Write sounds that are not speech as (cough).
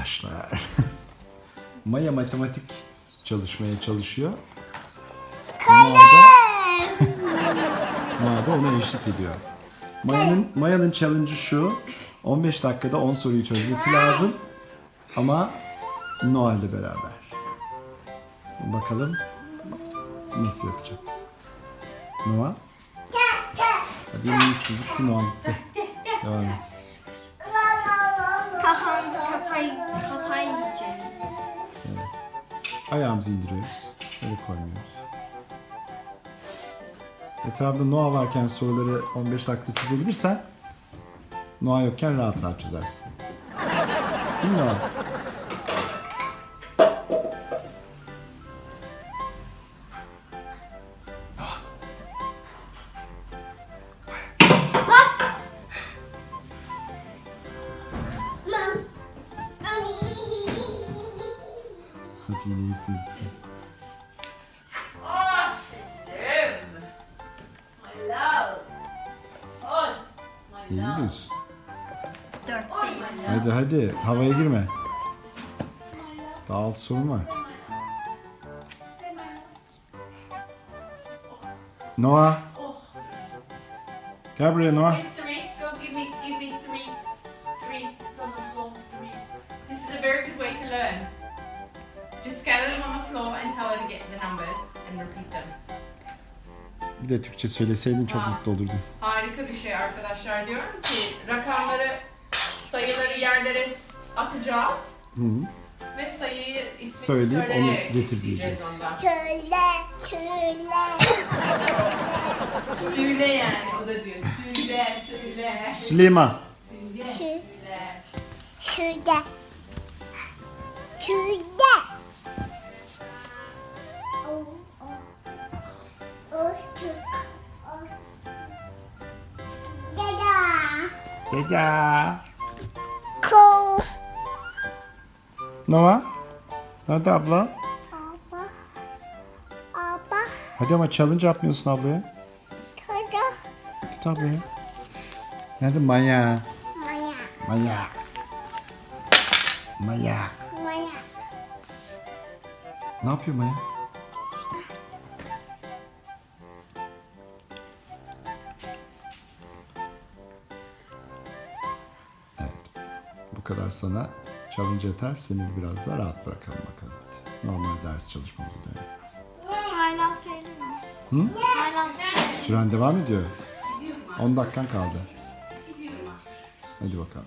arkadaşlar. (laughs) Maya matematik çalışmaya çalışıyor. Da, (laughs) Noah da ona eşlik ediyor. Maya'nın Maya'nın challenge'ı şu. 15 dakikada 10 soruyu çözmesi lazım. Ama Noah ile beraber. Bakalım nasıl yapacak. Noah. Hadi en iyisi gitti gitti. Devam et. Ayağımızı indiriyoruz. Öyle koymuyoruz. Etrafında Noah varken soruları 15 dakikada çözebilirsen Noah yokken rahat rahat çözersin. Değil mi Noah? My İyi love. gidiyorsun. Dört değil. my love. Hadi hadi havaya girme. Daha my love. Noah. Gel buraya Noah. Floor and tell her to get the numbers and repeat them. Bir de Türkçe söyleseydin çok Ha. mutlu olurdum. Harika bir şey arkadaşlar. Diyorum ki rakamları, sayıları yerlere s- atacağız. Hı -hı. Ve sayıyı ismini Söyleyip onu söyleyerek getir isteyeceğiz ondan. Söyle, söyle. Söyle yani o da diyor. Söyle, söyle. Süleyman. Söyle, söyle. Şurada. Şurada. Dada. Deda. Cool. Noah. Nerede abla? Baba. Baba. Hadi ama challenge yapmıyorsun ablaya. Dada. Git ablaya. Nerede Maya? Maya. Maya. Maya. Maya. Ne yapıyor Maya? Kadar sana challenge yeter. Seni biraz da rahat bırakalım bakalım. Hadi. Normal ders çalışmamıza dönelim. Hala söylemiyor. Hı? Hala. Süren devam ediyor. Gidiyorum 10 dakikan kaldı. Gidiyorum Hadi bakalım.